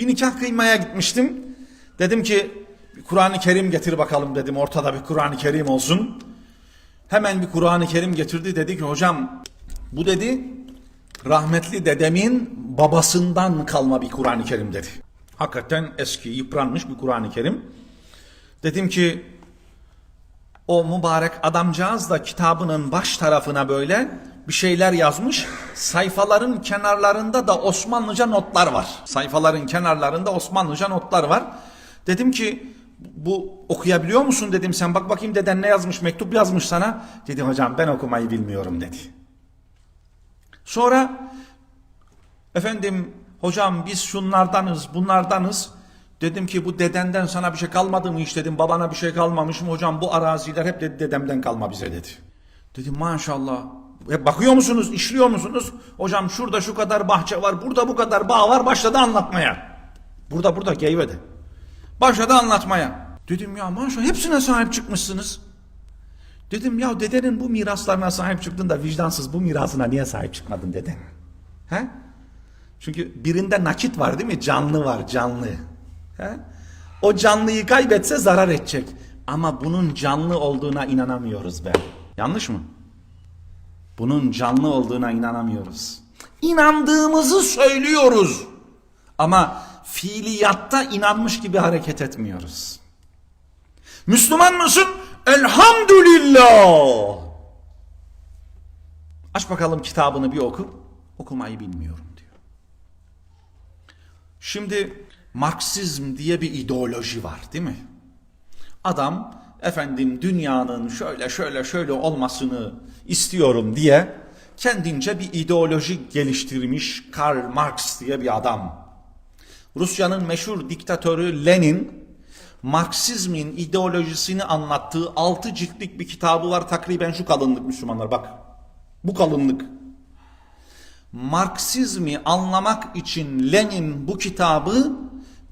Bir nikah kıymaya gitmiştim. Dedim ki Kur'an-ı Kerim getir bakalım dedim. Ortada bir Kur'an-ı Kerim olsun. Hemen bir Kur'an-ı Kerim getirdi. Dedi ki hocam bu dedi rahmetli dedemin babasından kalma bir Kur'an-ı Kerim dedi. Hakikaten eski yıpranmış bir Kur'an-ı Kerim. Dedim ki o mübarek adamcağız da kitabının baş tarafına böyle bir şeyler yazmış. Sayfaların kenarlarında da Osmanlıca notlar var. Sayfaların kenarlarında Osmanlıca notlar var. Dedim ki bu okuyabiliyor musun dedim sen bak bakayım deden ne yazmış mektup yazmış sana. Dedi hocam ben okumayı bilmiyorum dedi. Sonra efendim hocam biz şunlardanız bunlardanız. Dedim ki bu dedenden sana bir şey kalmadı mı hiç dedim. Babana bir şey kalmamış mı hocam bu araziler hep dedi dedemden kalma bize dedi. Dedim maşallah. E, bakıyor musunuz işliyor musunuz? Hocam şurada şu kadar bahçe var burada bu kadar bağ var başladı anlatmaya. Burada burada Geyve'de. Başladı anlatmaya. Dedim ya maşallah hepsine sahip çıkmışsınız. Dedim ya dedenin bu miraslarına sahip çıktın da vicdansız bu mirasına niye sahip çıkmadın dede? He? Çünkü birinde nakit var değil mi? Canlı var canlı. He? O canlıyı kaybetse zarar edecek. Ama bunun canlı olduğuna inanamıyoruz be. Yanlış mı? Bunun canlı olduğuna inanamıyoruz. İnandığımızı söylüyoruz. Ama fiiliyatta inanmış gibi hareket etmiyoruz. Müslüman mısın? Elhamdülillah. Aç bakalım kitabını bir oku. Okumayı bilmiyorum diyor. Şimdi Marksizm diye bir ideoloji var değil mi? Adam efendim dünyanın şöyle şöyle şöyle olmasını istiyorum diye kendince bir ideoloji geliştirmiş Karl Marx diye bir adam. Rusya'nın meşhur diktatörü Lenin Marksizmin ideolojisini anlattığı altı ciltlik bir kitabı var takriben şu kalınlık Müslümanlar bak. Bu kalınlık. Marksizmi anlamak için Lenin bu kitabı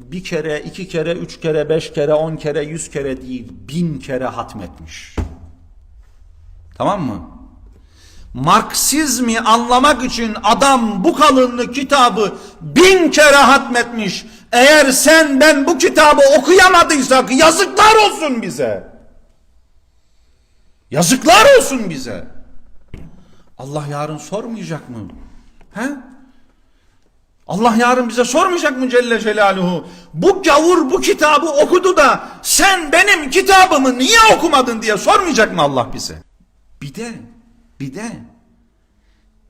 bir kere, iki kere, üç kere, beş kere, on kere, yüz kere değil, bin kere hatmetmiş. Tamam mı? Marksizmi anlamak için adam bu kalınlık kitabı bin kere hatmetmiş. Eğer sen ben bu kitabı okuyamadıysak yazıklar olsun bize. Yazıklar olsun bize. Allah yarın sormayacak mı? He? Allah yarın bize sormayacak mı Celle Celaluhu? Bu gavur bu kitabı okudu da sen benim kitabımı niye okumadın diye sormayacak mı Allah bize? Bir de, bir de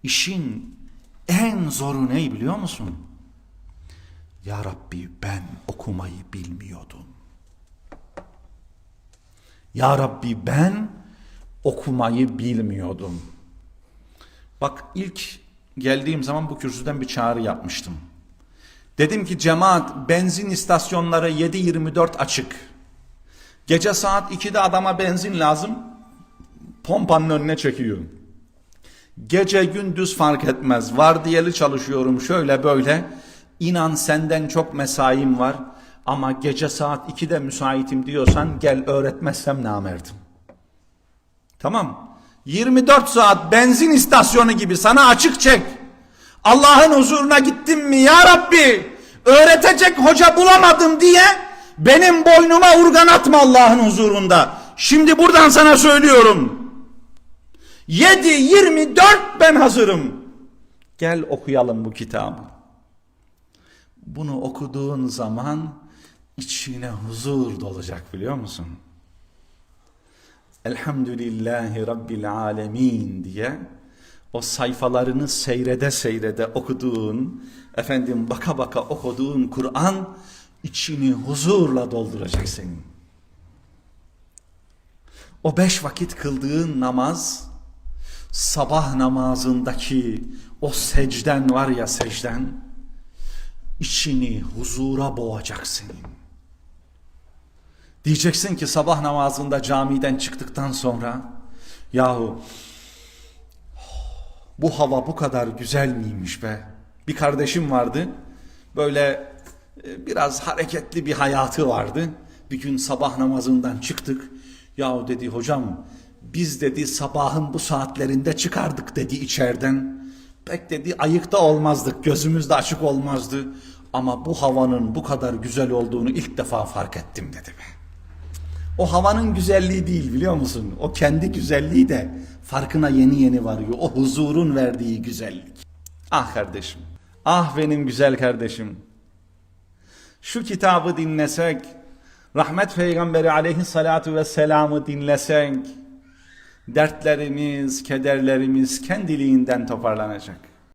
işin en zoru ne biliyor musun? Ya Rabbi ben okumayı bilmiyordum. Ya Rabbi ben okumayı bilmiyordum. Bak ilk geldiğim zaman bu kürsüden bir çağrı yapmıştım. Dedim ki cemaat benzin istasyonları 7-24 açık. Gece saat 2'de adama benzin lazım. Pompanın önüne çekiyor. Gece gündüz fark etmez. Vardiyeli çalışıyorum şöyle böyle. İnan senden çok mesaim var. Ama gece saat 2'de müsaitim diyorsan gel öğretmezsem namerdim. Tamam. 24 saat benzin istasyonu gibi sana açık çek. Allah'ın huzuruna gittim mi ya Rabbi? Öğretecek hoca bulamadım diye benim boynuma urgan atma Allah'ın huzurunda. Şimdi buradan sana söylüyorum. 7-24 ben hazırım. Gel okuyalım bu kitabı. Bunu okuduğun zaman içine huzur dolacak biliyor musun? Elhamdülillahi Rabbil Alemin diye o sayfalarını seyrede seyrede okuduğun, efendim baka baka okuduğun Kur'an içini huzurla dolduracak senin. O beş vakit kıldığın namaz, sabah namazındaki o secden var ya secden, içini huzura boğacak senin. Diyeceksin ki sabah namazında camiden çıktıktan sonra yahu bu hava bu kadar güzel miymiş be? Bir kardeşim vardı. Böyle e, biraz hareketli bir hayatı vardı. Bir gün sabah namazından çıktık. Yahu dedi hocam biz dedi sabahın bu saatlerinde çıkardık dedi içeriden. Pek dedi ayıkta olmazdık gözümüz de açık olmazdı. Ama bu havanın bu kadar güzel olduğunu ilk defa fark ettim dedi be. O havanın güzelliği değil biliyor musun? O kendi güzelliği de farkına yeni yeni varıyor. O huzurun verdiği güzellik. Ah kardeşim. Ah benim güzel kardeşim. Şu kitabı dinlesek, rahmet peygamberi aleyhissalatu vesselam'ı dinlesek, dertlerimiz, kederlerimiz kendiliğinden toparlanacak.